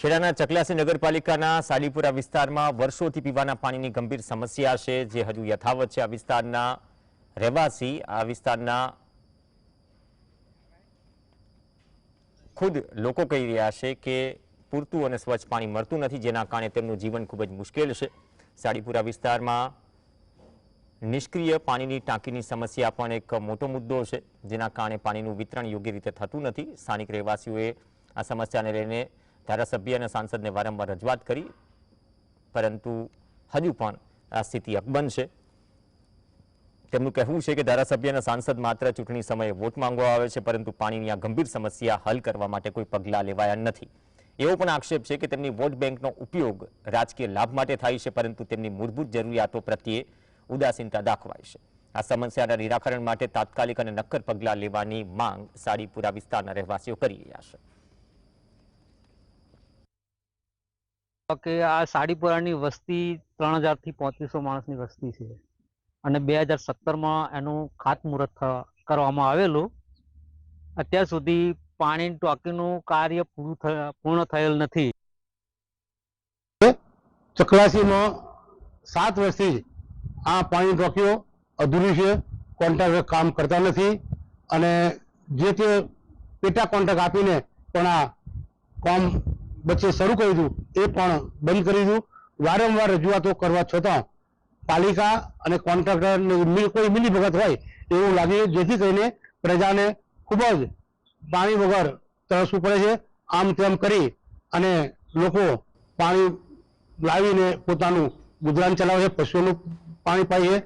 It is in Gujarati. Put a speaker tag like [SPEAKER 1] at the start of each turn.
[SPEAKER 1] ખેડાના ચકલાસી નગરપાલિકાના સાડીપુરા વિસ્તારમાં વર્ષોથી પીવાના પાણીની ગંભીર સમસ્યા છે, જે હજુ યથાવત છે. આ વિસ્તારના રહેવાસી, આ વિસ્તારના ખુદ લોકો કહી રહ્યા છે કે પૂરતું અને સ્વચ્છ પાણી મળતું નથી, જેના કારણે તેમનું જીવન ખૂબ જ મુશ્કેલ છે. સાડીપુરા વિસ્તારમાં નિષ્ક્રિય પાણીની ટાંકીની સમસ્યા પણ એક મોટો મુદ્દો છે, જેના કારણે પાણીનું વિતરણ યોગ્ય રીતે થતું નથી. સ્થાનિક રહેવાસીઓએ આ સમસ્યાને લઈને ધારાસભ્ય અને સાંસદને વારંવાર રજૂઆત કરી, પરંતુ હજુ પણ આ સ્થિતિ અકબંધ છે. તેમનું કહેવું છે કે ધારાસભ્ય અને સાંસદ માત્ર ચૂંટણી સમયે વોટ માંગવા આવે છે, પરંતુ પાણીની આ ગંભીર સમસ્યા હલ કરવા માટે કોઈ પગલાં લેવાયા નથી. એવો પણ આક્ષેપ છે કે તેમની વોટ બેંકનો ઉપયોગ રાજકીય લાભ માટે થાય છે, પરંતુ તેમની મૂળભૂત જરૂરિયાતો પ્રત્યે ઉદાસીનતા દાખવાય છે. આ સમસ્યાના નિરાકરણ માટે તાત્કાલિક અને નક્કર પગલાં લેવાની માંગ સાડીપુરા વિસ્તારના રહેવાસીઓ કરી રહ્યા છે.
[SPEAKER 2] કે આ સાડીપુરાની વસ્તી ત્રણ હજારથી પોત્રીસો માણસની વસ્તી છે. અને બે હજાર સત્તરમાં એનું ખાતમુહૂર્ત કરવામાં આવેલું. અત્યાર સુધી પાણીની ટાંકીનું કાર્ય પૂરું પૂર્ણ થયેલ નથી.
[SPEAKER 3] ચકલાસીમાં સાત વર્ષથી આ પાણી ટાંકીઓ અધૂરી છે. કોન્ટ્રાક્ટ કામ કરતા નથી. અને જે તે પેટા કોન્ટ્રાક્ટ આપીને પણ આ કામ વચ્ચે શરૂ કર્યું હતું એ પણ બંધ કરી દીધું વારંવાર રજૂઆતો કરવા છતાં પાલિકા અને કોન્ટ્રાક્ટર કોઈ મિલી ભગત હોય એવું લાગે, જેથી કરીને પ્રજાને ખૂબ જ પાણી વગર તરસવું પડે છે. આમ તેમ કરી અને લોકો પાણી લાવીને પોતાનું ગુજરાન ચલાવે છે, પશુઓનું પાણી પાઈએ